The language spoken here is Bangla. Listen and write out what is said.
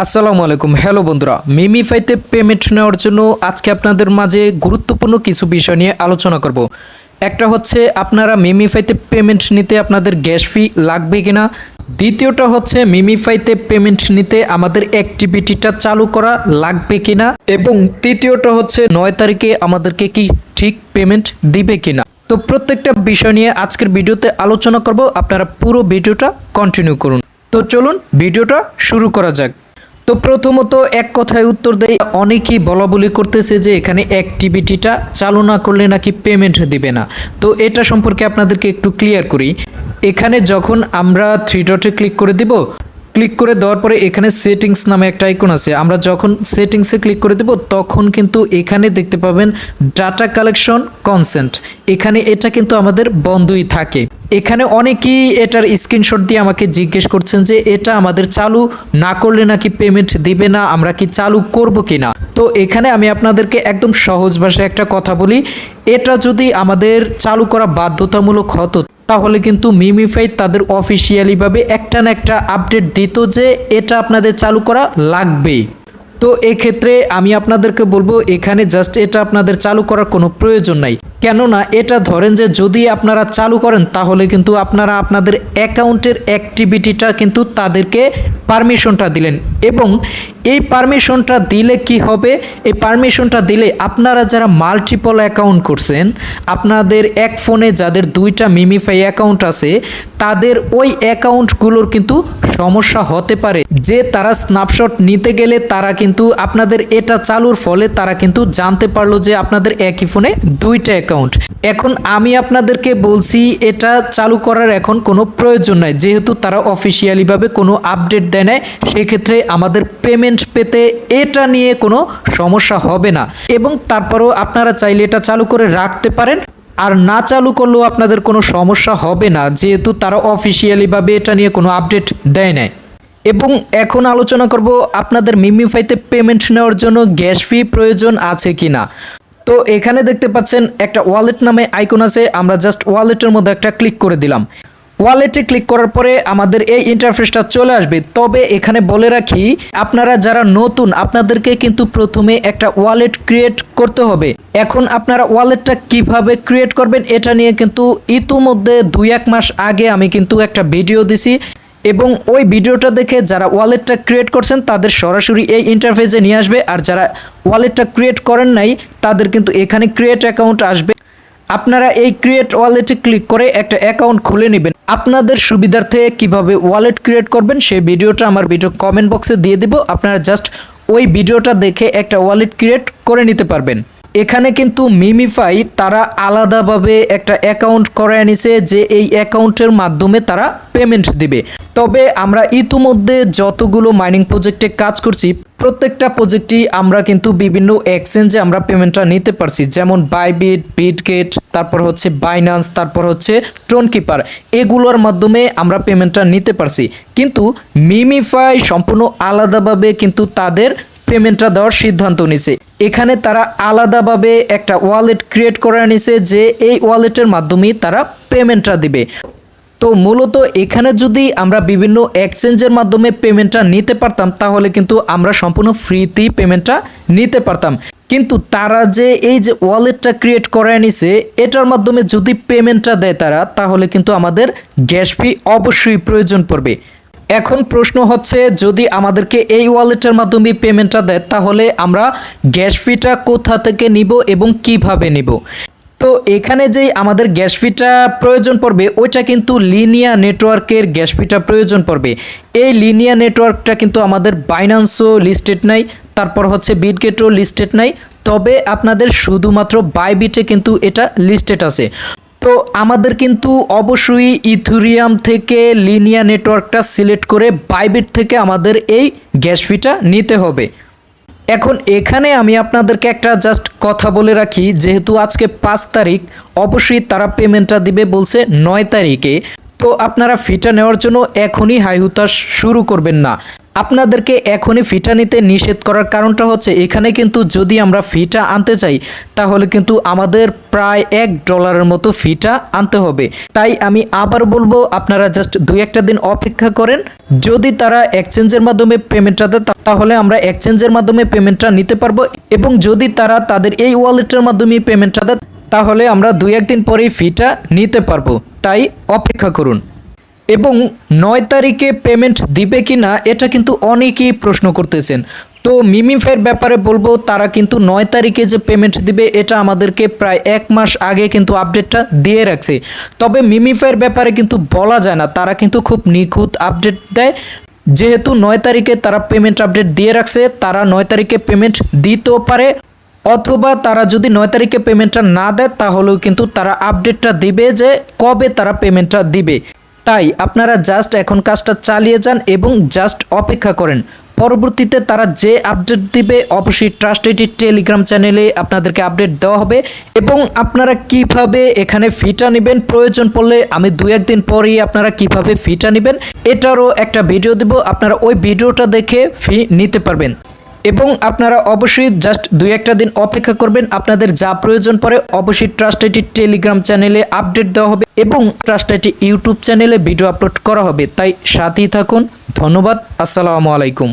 আসসালামু আলাইকুম। হ্যালো বন্ধুরা মিমিফাইতে পেমেন্ট নেওয়ার জন্য আজকে আপনাদের মাঝে গুরুত্বপূর্ণ কিছু বিষয় নিয়ে আলোচনা করব। একটা হচ্ছে, আপনারা মিমিফাইতে পেমেন্ট নিতে আপনাদের গ্যাস ফি লাগবে কিনা? দ্বিতীয়টা হচ্ছে মিমিফাইতে পেমেন্ট নিতে আমাদের অ্যাক্টিভিটিটা চালু করা লাগবে কিনা? এবং তৃতীয়টা হচ্ছে, নয় তারিখে আমাদেরকে কি ঠিক পেমেন্ট দিবে কিনা? তো প্রত্যেকটা বিষয় নিয়ে আজকের ভিডিওতে আলোচনা করব। আপনারা পুরো ভিডিওটা কন্টিনিউ করুন। তো চলুন, ভিডিওটা শুরু করা যাক। তো প্রথমত এক কথায় উত্তর দেয়, অনেকেই বলা বলি করতেছে যে এখানে অ্যাক্টিভিটিটা চালু না করলে নাকি পেমেন্ট দিবে না। তো এটা সম্পর্কে আপনাদেরকে একটু ক্লিয়ার করি। এখানে যখন আমরা থ্রি ডটে ক্লিক করে দিব ক্লিক করে দেওয়ার পরে এখানে সেটিংস নামে একটা আইকন আছে। আমরা যখন সেটিংসে ক্লিক করে দেব, তখন কিন্তু এখানে দেখতে পাবেন ডাটা কালেকশন কনসেন্ট এখানে এটা কিন্তু আমাদের বন্ধই থাকে। এখানে অনেকেই এটার স্ক্রিনশট দিয়ে আমাকে জিজ্ঞেস করছেন যে, এটা আমাদের চালু না করলে নাকি পেমেন্ট দিবে না? আমরা কি চালু করব কি না তো এখানে আমি আপনাদেরকে একদম সহজ ভাষায় একটা কথা বলি। এটা যদি আমাদের চালু করা বাধ্যতামূলক হতো তাহলে কিন্তু মিমিফাই তাদের অফিসিয়ালিভাবে একটা না একটা আপডেট দিত যে এটা আপনাদের চালু করা লাগবেই। তো এক্ষেত্রে আমি আপনাদেরকে বলব, এখানে জাস্ট এটা আপনাদের চালু করার কোনো প্রয়োজন নাই। কেননা এটা ধরেন যে যদি আপনারা চালু করেন, তাহলে কিন্তু আপনারা আপনাদের অ্যাকাউন্টের অ্যাক্টিভিটিটা কিন্তু তাদেরকে পারমিশনটা দিলেন। এবং এই পারমিশনটা দিলে কি হবে? এই পারমিশনটা দিলে আপনারা যারা মাল্টিপল অ্যাকাউন্ট করছেন, আপনাদের এক ফোনে যাদের দুইটা মিমিফাই অ্যাকাউন্ট আছে, তাদের ওই অ্যাকাউন্টগুলোর কিন্তু সমস্যা হতে পারে। যে তারা স্ন্যাপশট নিতে গেলে তারা কিন্তু আপনাদের এটা চালুর ফলে তারা কিন্তু জানতে পারল যে আপনাদের একই ফোনে দুইটা অ্যাকাউন্ট এখন আমি আপনাদেরকে বলছি, এটা চালু করার এখন কোনো প্রয়োজন নাই। যেহেতু তারা অফিসিয়ালিভাবে কোনো আপডেট দেয় নাই, সেক্ষেত্রে আমাদের পেমেন্ট পেতে এটা নিয়ে কোনো সমস্যা হবে না। এবং তারপরেও আপনারা চাইলে এটা চালু করে রাখতে পারেন, আর না চালু করলেও আপনাদের কোনো সমস্যা হবে না, যেহেতু তারা অফিসিয়ালিভাবে এটা নিয়ে কোনো আপডেট দেয় নাই। এবং এখন আলোচনা করব আপনাদের মিমিফাইতে পেমেন্ট নেওয়ার জন্য গ্যাস ফি প্রয়োজন আছে কি না তো এখানে দেখতে পাচ্ছেন একটা ওয়ালেট নামে আইকন আছে, আমরা জাস্ট ওয়ালেটের মধ্যে একটা ক্লিক করে দিলাম। ওয়ালেটে ক্লিক করার পরে আমাদের এই ইন্টারফেসটা চলে আসবে। তবে এখানে বলে রাখি, আপনারা যারা নতুন, আপনাদেরকে কিন্তু প্রথমে একটা ওয়ালেট ক্রিয়েট করতে হবে। এখন আপনারা ওয়ালেটটা কীভাবে ক্রিয়েট করবেন, এটা নিয়ে কিন্তু ইতিমধ্যে দুই এক মাস আগে আমি কিন্তু একটা ভিডিও দিছি। এবং ওই ভিডিওটা দেখে যারা ওয়ালেটটা ক্রিয়েট করছেন, তাদের সরাসরি এই ইন্টারফেসে নিয়ে আসবে। আর যারা ওয়ালেটটা ক্রিয়েট করেন নাই, তাদের কিন্তু এখানে ক্রিয়েট অ্যাকাউন্ট আসবে। আপনারা এই ক্রিয়েট ওয়ালেটে ক্লিক করে একটা অ্যাকাউন্ট খুলে নেবেন। আপনাদের সুবিধার্থে কীভাবে ওয়ালেট ক্রিয়েট করবেন, সেই ভিডিওটা আমার ভিডিও কমেন্ট বক্সে দিয়ে দিব। আপনারা জাস্ট ওই ভিডিওটা দেখে একটা ওয়ালেট ক্রিয়েট করে নিতে পারবেন। এখানে কিন্তু মিমিফাই তারা আলাদাভাবে একটা অ্যাকাউন্ট করে নিছে যে এই অ্যাকাউন্টের মাধ্যমে তারা পেমেন্ট দিবে। তবে আমরা ইতিমধ্যে যতগুলো মাইনিং প্রজেক্টে কাজ করছি প্রত্যেকটা প্রজেক্টই আমরা কিন্তু বিভিন্ন এক্সচেঞ্জে আমরা পেমেন্টটা নিতে পারছি। যেমন বাইবিট বিটগেট তারপর হচ্ছে বাইনান্স তারপর হচ্ছে টোনকিপার এগুলোর মাধ্যমে আমরা পেমেন্টটা নিতে পারছি। কিন্তু মিমিফাই সম্পূর্ণ আলাদাভাবে কিন্তু তাদের পেমেন্টটা দেওয়ার সিদ্ধান্ত নিছে। এখানে তারা আলাদাভাবে একটা ওয়ালেট ক্রিয়েট করে নিছে যে এই ওয়ালেটের মাধ্যমেই তারা পেমেন্টটা দিবে। তো মূলত এখানে যদি আমরা বিভিন্ন এক্সচেঞ্জের মাধ্যমে পেমেন্টটা নিতে পারতাম, তাহলে কিন্তু আমরা সম্পূর্ণ ফ্রিতেই পেমেন্টটা নিতে পারতাম। কিন্তু তারা যে এই যে ওয়ালেটটা ক্রিয়েট করে নিছে, এটার মাধ্যমে যদি পেমেন্টটা দেয় তারা, তাহলে কিন্তু আমাদের গ্যাস ফি অবশ্যই প্রয়োজন পড়বে। এখন প্রশ্ন হচ্ছে, যদি আমাদেরকে এই ওয়ালেটের মাধ্যমে পেমেন্টটা দেয়, তাহলে আমরা গ্যাস ফিটা কোথা থেকে নিব এবং কীভাবে নিব? তো এখানে যেই আমাদের গ্যাস ফিটা প্রয়োজন পড়বে, ওইটা কিন্তু লিনিয়া নেটওয়ার্কের গ্যাস ফিটা প্রয়োজন পড়বে। এই লিনিয়া নেটওয়ার্কটা কিন্তু আমাদের বাইনান্সও লিস্টেড নাই, তারপর হচ্ছে বিটগেটও লিস্টেড নাই, তবে আপনাদের শুধুমাত্র বাইবিটে কিন্তু এটা লিস্টেড আছে। তো আমাদের কিন্তু অবশ্যই ইথুরিয়াম থেকে লিনিয়া নেটওয়ার্কটা সিলেক্ট করে বাইবিট থেকে আমাদের এই গ্যাস ফিটা নিতে হবে। এখন এখানে আমি আপনাদেরকে একটা জাস্ট কথা বলে রাখি, যেহেতু আজকে পাঁচ তারিখ, অবশ্যই তারা পেমেন্টটা দিবে বলছে নয় তারিখে। তো আপনারা ফিটা নেওয়ার জন্য এখনই হাইহুতাস শুরু করবেন না। আপনাদেরকে এখনই ফিটা নিতে নিষেধ করার কারণটা হচ্ছে, এখানে কিন্তু যদি আমরা ফিটা আনতে চাই, তাহলে কিন্তু আমাদের প্রায় এক ডলারের মতো ফিটা আনতে হবে। তাই আমি আবার বলব, আপনারা জাস্ট দুই একটা দিন অপেক্ষা করেন। যদি তারা এক্সচেঞ্জের মাধ্যমে পেমেন্টটা দেয় তাহলে আমরা এক্সচেঞ্জের মাধ্যমে পেমেন্টটা নিতে পারব এবং যদি তারা তাদের এই ওয়ালেটের মাধ্যমে পেমেন্টটা দেয়, তাহলে আমরা দুই একদিন পরেই ফিটা নিতে পারব। তাই অপেক্ষা করুন। এবং নয় তারিখে পেমেন্ট দিবে কি না এটা কিন্তু অনেকেই প্রশ্ন করতেছেন। তো মিমিফাইয়ের ব্যাপারে বলব, তারা কিন্তু নয় তারিখে যে পেমেন্ট দিবে, এটা আমাদেরকে প্রায় এক মাস আগে কিন্তু আপডেটটা দিয়ে রাখছে। তবে মিমিফাইয়ের ব্যাপারে কিন্তু বলা যায় না, তারা কিন্তু খুব নিখুঁত আপডেট দেয়। যেহেতু নয় তারিখে তারা পেমেন্ট আপডেট দিয়ে রাখছে, তারা নয় তারিখে পেমেন্ট দিতেও পারে, অথবা তারা যদি নয় তারিখে পেমেন্টটা না দেয়, তাহলেও কিন্তু তারা আপডেটটা দিবে যে কবে তারা পেমেন্টটা দিবে। তাই আপনারা জাস্ট এখন কাজটা চালিয়ে যান এবং জাস্ট অপেক্ষা করেন। পরবর্তীতে তারা যে আপডেট দিবে, অবশ্যই ট্রাস্টেডি টেলিগ্রাম চ্যানেলে আপনাদেরকে আপডেট দেওয়া হবে এবং আপনারা কীভাবে এখানে ফিটা নেবেন, প্রয়োজন পড়লে আমি দু একদিন পরেই আপনারা কীভাবে ফিটা নেবেন, এটারও একটা ভিডিও দেব। আপনারা ওই ভিডিওটা দেখে ফি নিতে পারবেন। এবং আপনারা অবশ্যই জাস্ট দুই একটা দিন অপেক্ষা করবেন। আপনাদের যা প্রয়োজন পরে অবশ্যই ট্রাস্ট আইটি টেলিগ্রাম চ্যানেলে আপডেট দেওয়া হবে এবং ট্রাস্ট আইটি ইউটিউব চ্যানেলে ভিডিও আপলোড করা হবে। তাই সাথেই থাকুন। ধন্যবাদ। আসসালামু আলাইকুম।